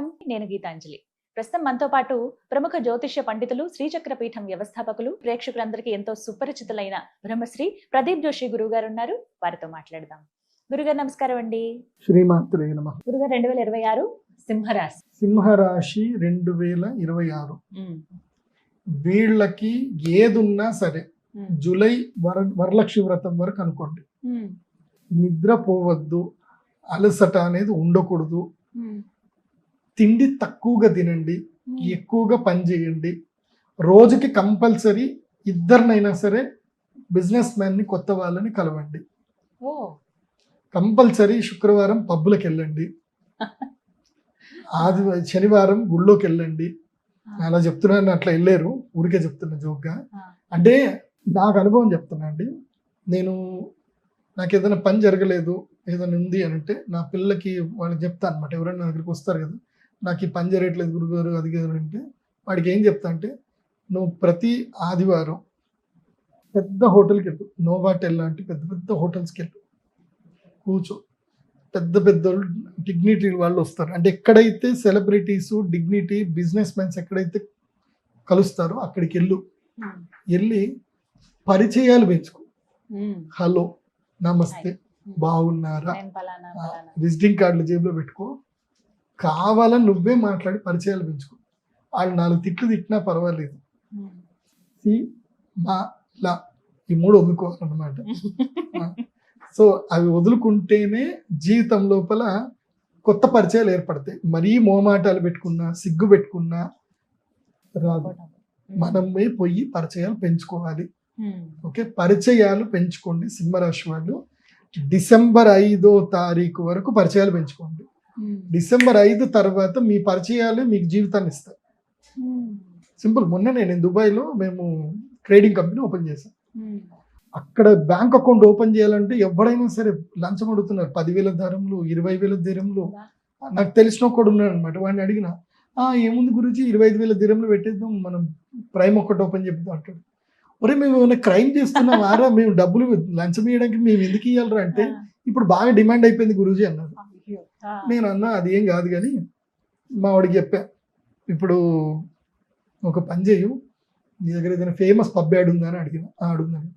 నమస్కారం. నేను గీతాంజలి. ప్రస్తుతం మనతో పాటు ప్రముఖ జ్యోతిష్య పండితులు శ్రీచక్ర పీఠం వ్యవస్థాపకులు ప్రేక్షకులందరికీ ఎంతో సుపరిచితులైన బ్రహ్మశ్రీ ప్రదీప్ జోషి గురువు గారు ఉన్నారు. వారితో మాట్లాడదాం. గురుగారు నమస్కారం అండి. శ్రీమాత్రే నమ. గురుగారు రెండు వేల ఇరవై ఆరు సింహరాశి. సింహరాశి రెండు వేల ఇరవై ఆరు. వీళ్ళకి ఏదున్నా సరే జూలై వర వరలక్ష్మి వ్రతం వరకు అనుకోండి. నిద్రపోవద్దు అలసట అనేది ఉండకూడదు. తిండి తక్కువగా తినండి ఎక్కువగా పని చేయండి. రోజుకి కంపల్సరీ ఇద్దరినైనా సరే బిజినెస్ మ్యాన్ని కొత్త వాళ్ళని కలవండి. కంపల్సరీ శుక్రవారం పబ్బులకు వెళ్ళండి. ఆది శనివారం గుళ్ళోకి వెళ్ళండి. అలా చెప్తున్నాను అట్లా వెళ్ళారు. ఊరికే చెప్తున్నా జోక్గా. అంటే నాకు అనుభవం చెప్తున్నా అండి. నేను నాకు ఏదైనా పని జరగలేదు ఏదైనా ఉంది అని అంటే నా పిల్లకి వాళ్ళకి చెప్తా అనమాట ఎవరైనా నా దగ్గరికి వస్తారు కదా నాకు ఈ పని జరగట్లేదు గురుగారు అది అంటే వాడికి ఏం చెప్తా అంటే నువ్వు ప్రతి ఆదివారం పెద్ద హోటల్కి వెళ్ళు. నోవాటెల్ లాంటి పెద్ద పెద్ద హోటల్స్కి వెళ్ళు. కూర్చో. పెద్ద పెద్ద డిగ్నిటీ వాళ్ళు వస్తారు. అంటే ఎక్కడైతే సెలబ్రిటీస్ డిగ్నిటీ బిజినెస్ మ్యాన్స్ ఎక్కడైతే కలుస్తారో అక్కడికి వెళ్ళు. వెళ్ళి పరిచయాలు పెంచుకో. హలో నమస్తే. బాగున్నారా? పలానా పలానా. విజిటింగ్ కార్డులు జేబులో పెట్టుకో. కావాలని నువ్వే మాట్లాడి పరిచయాలు పెంచుకో. వాళ్ళు నాలుగు తిట్లు తిట్టినా పర్వాలేదు. సి మా లా ఈ మూడు వదులుకోవాలన్నమాట సో అవి వదులుకుంటేనే జీవితం లోపల కొత్త పరిచయాలు ఏర్పడతాయి. మరీ మోమాటాలు పెట్టుకున్నా సిగ్గు పెట్టుకున్నా రాదు. మనమే పోయి పరిచయాలు పెంచుకోవాలి. ఓకే? పరిచయాలు పెంచుకోండి. సింహరాశి వాళ్ళు. డిసెంబర్ ఐదో తారీఖు వరకు పరిచయాలు పెంచుకోండి. డిసెంబర్ ఐదు తర్వాత మీ పరిచయాలు మీకు జీవితాన్ని ఇస్తాయి. సింపుల్ మొన్ననే నేను దుబాయ్లో మేము ట్రేడింగ్ కంపెనీ ఓపెన్ చేశాం. అక్కడ బ్యాంక్ అకౌంట్ ఓపెన్ చేయాలంటే ఎవడైనా సరే లంచం అడుగుతున్నారు. పదివేల ధరములు ఇరవై వేల ధరములు నాకు తెలిసిన ఒకడు ఉన్నాడు అనమాట వాడిని అడిగిన "ఆ, ఏముంది గురించి ఇరవై ఐదు వేల దిరములు పెట్టేద్దాం మనం ప్రైమ్ ఒకటి ఓపెన్ చేద్దాం అంటాడు. ఒరే మేము ఏమైనా క్రైమ్ చేస్తున్నాం ఆరా మేము డబ్బులు లంచం ఇవ్వడానికి మేము ఎందుకు ఇవ్వాలరా అంటే ఇప్పుడు బాగా డిమాండ్ అయిపోయింది గురూజీ అన్నారు నేను అన్నా అది ఏం కాదు కానీ మా వాడికి చెప్పా ఇప్పుడు ఒక పని చేయు నీ దగ్గర ఏదైనా ఫేమస్ పబ్ యాడ్ ఉందా? అని అడిగిన. "ఆ, ఆడుందని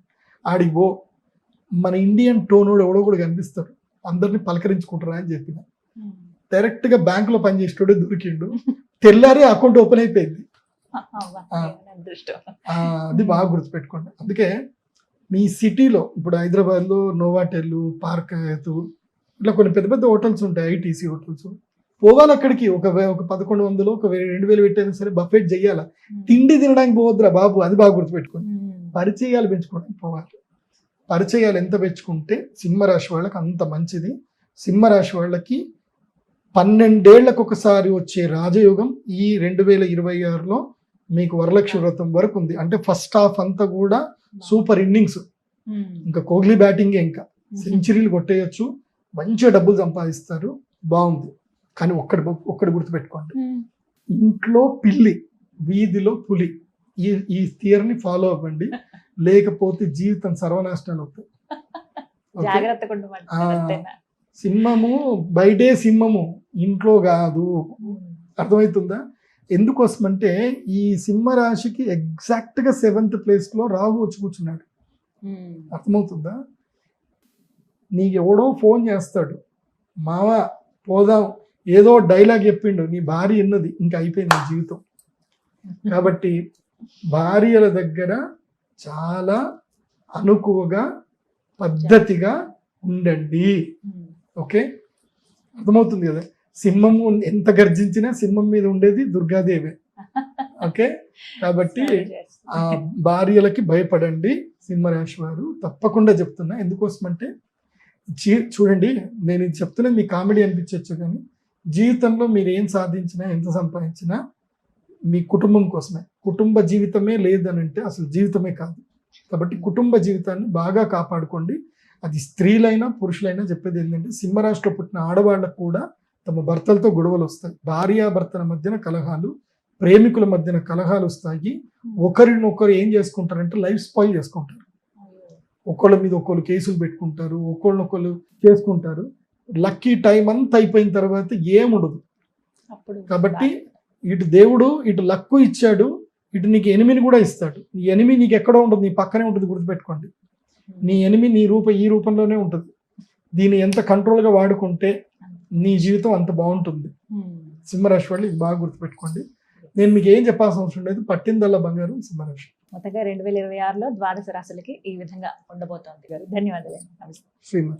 ఆడికి పో. మన ఇండియన్ టోనోడు ఎవడో కూడా కనిపిస్తాడు. అందరిని పలకరించుకుంటారా అని చెప్పిన. డైరెక్ట్గా బ్యాంకులో పనిచేసేటోడే దొరికిండు. తెల్లారి అకౌంట్ ఓపెన్ అయిపోయింది. అది బాగా గుర్తుపెట్టుకోండి. అందుకే మీ సిటీలో ఇప్పుడు హైదరాబాద్లో నోవాటెల్ పార్క్ ఇట్లా కొన్ని పెద్ద పెద్ద హోటల్స్ ఉంటాయి ఐటీసీ హోటల్స్. పోవాలి అక్కడికి. ఒక ఒక పదకొండు వందలు ఒక రెండు వేలు పెట్టైనా సరే బఫెట్ చెయ్యాల? తిండి తినడానికి పోవద్దురా బాబు అది బాగా గుర్తుపెట్టుకోండి. పరిచయాలు పెంచుకోవడానికి పోవాలి. పరిచయాలు ఎంత పెంచుకుంటే సింహరాశి వాళ్ళకి అంత మంచిది. సింహరాశి వాళ్ళకి పన్నెండేళ్ళకు ఒకసారి వచ్చే రాజయోగం ఈ రెండు వేల ఇరవై ఆరులో మీకు వరలక్ష్మి వ్రతం వరకు ఉంది. అంటే ఫస్ట్ హాఫ్ అంతా కూడా సూపర్ ఇన్నింగ్స్. ఇంకా కోహ్లీ బ్యాటింగే ఇంకా. సెంచరీలు కొట్టేయచ్చు. మంచిగా డబ్బులు సంపాదిస్తారు. బాగుంది. కానీ ఒక్కడి ఒక్కడి గుర్తుపెట్టుకోండి. ఇంట్లో పిల్లి వీధిలో పులి. ఈ ఈ థియర్ని ఫాలో అవ్వండి. లేకపోతే జీవితం సర్వనాశనాలు అవుతాయి? సింహము బయటే సింహము. ఇంట్లో కాదు. అర్థమవుతుందా? ఎందుకోసమంటే ఈ సింహరాశికి ఎగ్జాక్ట్గా సెవెంత్ ప్లేస్లో రాహు వచ్చి కూర్చున్నాడు. అర్థమవుతుందా? నీకు ఎవడో ఫోన్ చేస్తాడు. మావా పోదాం. ఏదో డైలాగ్ చెప్పిండు. నీ భార్య ఉన్నది ఇంకా అయిపోయింది జీవితం. కాబట్టి భార్యల దగ్గర చాలా అనుకువగా పద్ధతిగా ఉండండి. ఓకే? అర్థమవుతుంది కదా? సింహము ఎంత గర్జించినా సింహం మీద ఉండేది దుర్గాదేవే. ఓకే? కాబట్టి. ఆ భార్యలకి భయపడండి. సింహరాశి వారు తప్పకుండా చెప్తున్నా. ఎందుకోసమంటే జీ- చూడండి నేను ఇది చెప్తున్నది మీ కామెడీ అనిపించవచ్చు కానీ జీవితంలో మీరు ఏం సాధించినా ఎంత సంపాదించినా మీ కుటుంబం కోసమే. కుటుంబ జీవితమే లేదనంటే అసలు జీవితమే కాదు. కాబట్టి కుటుంబ జీవితాన్ని బాగా కాపాడుకోండి. అది స్త్రీలైనా పురుషులైనా చెప్పేది ఏంటంటే సింహరాశిలో పుట్టిన ఆడవాళ్ళకు కూడా తమ భర్తలతో గొడవలు వస్తాయి. భార్యాభర్తల మధ్యన కలహాలు ప్రేమికుల మధ్యన కలహాలు వస్తాయి. ఒకరినొకరు ఏం చేసుకుంటారంటే లైఫ్ స్పాయిల్ చేసుకుంటారు. ఒకళ్ళ మీద ఒకళ్ళు కేసులు పెట్టుకుంటారు ఒకళ్ళనొకళ్ళు చేసుకుంటారు. లక్కీ టైం అంతా అయిపోయిన తర్వాత ఏముండదు. అప్పుడు కాబట్టి ఇటు దేవుడు ఇటు లక్కు ఇచ్చాడు ఇటు నీకు ఎనిమిని కూడా ఇస్తాడు. నీ ఎనిమి నీకు ఎక్కడో ఉంటుంది నీ పక్కనే ఉంటుంది గుర్తుపెట్టుకోండి. నీ ఎనిమి నీ రూప ఈ రూపంలోనే ఉంటుంది. దీన్ని ఎంత కంట్రోల్గా వాడుకుంటే నీ జీవితం అంత బాగుంటుంది. సింహరాశి వాళ్ళు ఇది బాగా గుర్తుపెట్టుకోండి. నేను మీకు ఏం చెప్పాల్సిన అవసరం లేదు. పట్టిందల్లా బంగారం సింహరాశి. మొత్తంగా రెండు వేల ఇరవై ఆరులో ద్వాదశ రాశులకి ఈ విధంగా ఉండబోతోంది గారు. ధన్యవాదాలు. నమస్తే. శ్రీమతి.